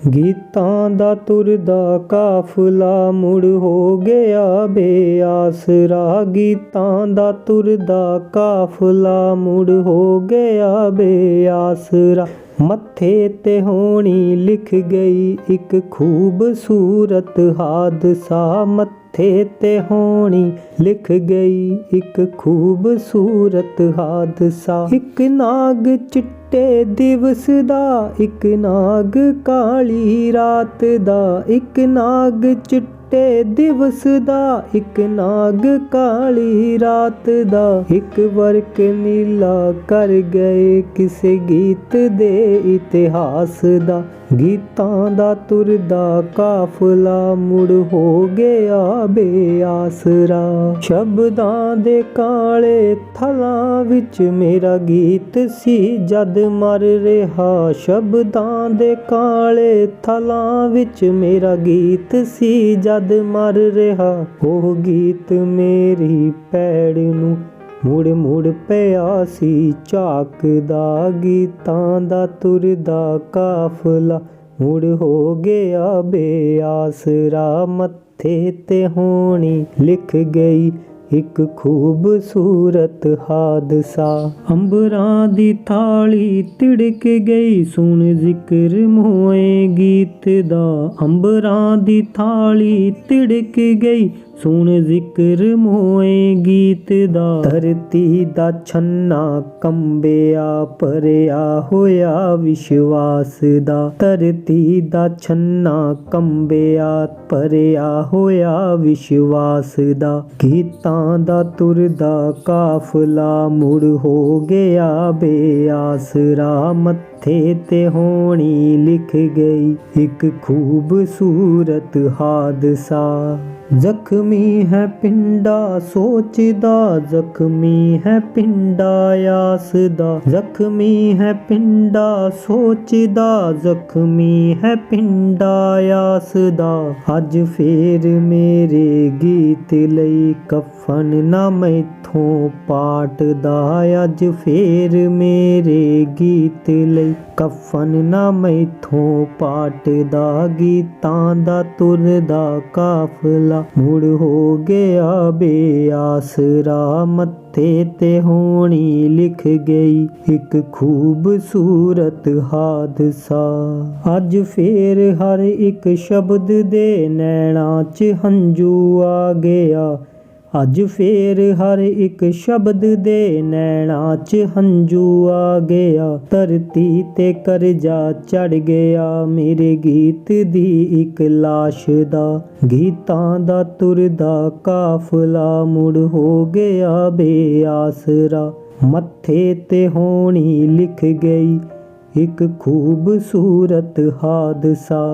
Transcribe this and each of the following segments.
ਗੀਤਾਂ ਦਾ ਤੁਰਦਾ ਕਾਫਲਾ ਮੁੜ ਹੋ ਗਿਆ ਬੇਆਸਰਾ ਗੀਤਾਂ ਦਾ ਤੁਰਦਾ ਕਾਫਲਾ ਮੁੜ ਹੋ ਗਿਆ ਬੇਆਸਰਾ ਮੱਥੇ ਤੇ ਹੋਣੀ ਲਿਖ ਗਈ ਇੱਕ ਖੂਬਸੂਰਤ ਹਾਦਸਾ। ਮੱਥੇ ਤੇ ਹੋਣੀ ਲਿਖ ਗਈ ਇੱਕ ਖੂਬਸੂਰਤ ਹਾਦਸਾ। ਇੱਕ ਨਾਗ ਚਿੱਟੇ ਦਿਵਸ ਦਾ, ਇੱਕ ਨਾਗ ਕਾਲੀ ਰਾਤ ਦਾ। ਇੱਕ ਨਾਗ ਚਿੱਟੇ ਦਿਵਸ ਦਾ ਇੱਕ ਨਾਗ ਕਾਲੀ ਰਾਤ ਦਾ। ਇੱਕ ਵਰਕ ਨੀਲਾ ਕਰ ਗਏ ਕਿਸੇ ਗੀਤ ਦੇ ਇਤਿਹਾਸ ਦਾ। ਗੀਤਾਂ ਦਾ ਤੁਰਦਾ ਕਾਫਲਾ ਮੁੜ ਹੋ ਗਿਆ ਬੇਆਸਰਾ। ਸ਼ਬਦਾਂ ਦੇ ਕਾਲੇ ਥਲਾਂ ਵਿੱਚ ਮੇਰਾ ਗੀਤ ਸੀ। ਜਦ ਮਰ ਰਿਹਾ ਸ਼ਬਦਾਂ ਦੇ ਕਾਲੇ ਥਲਾਂ ਵਿੱਚ ਮੇਰਾ ਗੀਤ ਸੀ। ਜਦ ਮਰ ਰਿਹਾ, ਉਹ ਗੀਤ ਮੇਰੀ ਪੈੜ ਨੂੰ ਮੁੜ ਮੁੜ ਪਿਆ ਸੀ ਝਾਕਦਾ, ਗੀਤਾਂ ਦਾ ਤੁਰਦਾ ਕਾਫਲਾ ਮੁੜ ਹੋ ਗਿਆ ਬੇਆਸਰਾ, ਮੱਥੇ ਤੇ ਹੋਣੀ ਲਿਖ ਗਈ ਇੱਕ ਖੂਬਸੂਰਤ ਹਾਦਸਾ। ਅੰਬਰਾਂ ਦੀ ਥਾਲੀ ਤਿੜਕ ਗਈ, ਸੁਣ ਜ਼ਿਕਰ ਮੋਏ ਗੀਤ ਦਾ। ਅੰਬਰਾਂ ਦੀ ਥਾਲੀ ਤਿੜਕ ਗਈ ਸੁਣ ਜ਼ਿਕਰ ਮੋਏ ਗੀਤ ਦਾ। ਧਰਤੀ ਦਾ ਛੰਨਾ ਕੰਬਿਆ, ਭਰਿਆ ਹੋਇਆ ਵਿਸ਼ਵਾਸ ਦਾ। ਧਰਤੀ ਦਾ ਛੰਨਾ ਕੰਬਿਆ, ਭਰਿਆ ਹੋਇਆ ਵਿਸ਼ਵਾਸ ਦਾ। ਗੀਤਾਂ ਦਾ ਤੁਰਦਾ ਕਾਫਲਾ ਮੁੜ ਹੋ ਗਿਆ ਬੇਆਸਰਾ ਮੱਥੇ ਤੇ ਹੋਣੀ ਲਿਖ ਗਈ ਇੱਕ ਖੂਬਸੂਰਤ ਹਾਦਸਾ। ਜ਼ਖਮੀ ਹੈ ਪਿੰਡਾ, ਸੋਚਦਾ ਜ਼ਖਮੀ ਹੈ ਪਿੰਡਾ ਆਸ ਜ਼ਖਮੀ ਹੈ ਪਿੰਡਾ, ਸੋਚਦਾ ਜ਼ਖਮੀ ਹੈ ਪਿੰਡਾ, ਆਸਦਾ। ਅੱਜ ਫੇਰ ਮੇਰੇ ਗੀਤ ਲਈ ਕਫਨ ਨਾ ਮੈਥੋਂ ਪਾਟਦਾ। ਅੱਜ ਫੇਰ ਮੇਰੇ ਗੀਤ ਲਈ ਕਫਨ ਨਾ ਮੈਥੋਂ ਪਾਟਦਾ। ਗੀਤਾਂ ਦਾ ਤੁਰਦਾ ਕਾਫਲਾ ਮੁੜ ਹੋ ਗਿਆ ਬੇਆਸਰਾ ਮੱਥੇ ਤੇ ਹੋਣੀ ਲਿਖ ਗਈ। ਇੱਕ ਖੂਬਸੂਰਤ ਹਾਦਸਾ। ਅੱਜ ਫੇਰ ਹਰ ਇੱਕ ਸ਼ਬਦ ਦੇ ਨੈਣਾ 'ਚ ਹੰਝੂ ਆ ਗਿਆ। ਅੱਜ ਫੇਰ ਹਰ ਇੱਕ ਸ਼ਬਦ ਦੇ ਨੈਣਾਂ 'ਚ ਹੰਝੂ ਆ ਗਿਆ। ਧਰਤੀ ਤੇ ਕਰਜ਼ਾ ਚੜ ਗਿਆ। ਮੇਰੇ ਗੀਤ ਦੀ ਇੱਕ ਲਾਸ਼ ਦਾ, ਗੀਤਾਂ ਦਾ ਤੁਰਦਾ ਕਾਫਲਾ ਮੁੜ ਹੋ ਗਿਆ ਬੇਆਸਰਾ। ਮੱਥੇ ਤੇ ਹੋਣੀ ਲਿਖ ਗਈ। ਇੱਕ ਖੂਬਸੂਰਤ ਹਾਦਸਾ।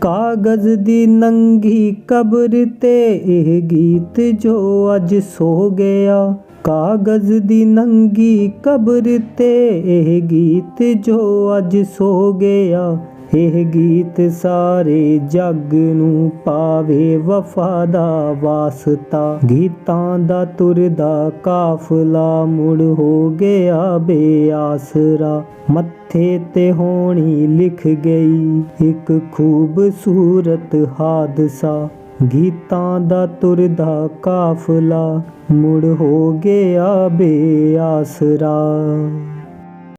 ਕਾਗਜ਼ ਦੀ ਨੰਗੀ ਕਬਰ ਤੇ ਇਹ ਗੀਤ ਜੋ ਅੱਜ ਸੋ ਗਿਆ। ਕਾਗਜ਼ ਦੀ ਨੰਗੀ ਕਬਰ ਤੇ ਇਹ ਗੀਤ ਜੋ ਅੱਜ ਸੋ ਗਿਆ। ਇਹ ਗੀਤ ਸਾਰੇ ਜੱਗ ਨੂੰ ਪਾਵੇ, ਵਫਾ ਦਾ ਵਾਸਤਾ। ਗੀਤਾਂ ਦਾ ਤੁਰਦਾ ਕਾਫਲਾ ਮੁੜ ਹੋ ਗਿਆ ਬੇਆਸਰਾ। ਮੱਥੇ ਤੇ ਹੋਣੀ ਲਿਖ ਗਈ ਇੱਕ ਖੂਬਸੂਰਤ ਹਾਦਸਾ। ਗੀਤਾਂ ਦਾ ਤੁਰਦਾ ਕਾਫਲਾ ਮੁੜ ਹੋ ਗਿਆ ਬੇਆਸਰਾ।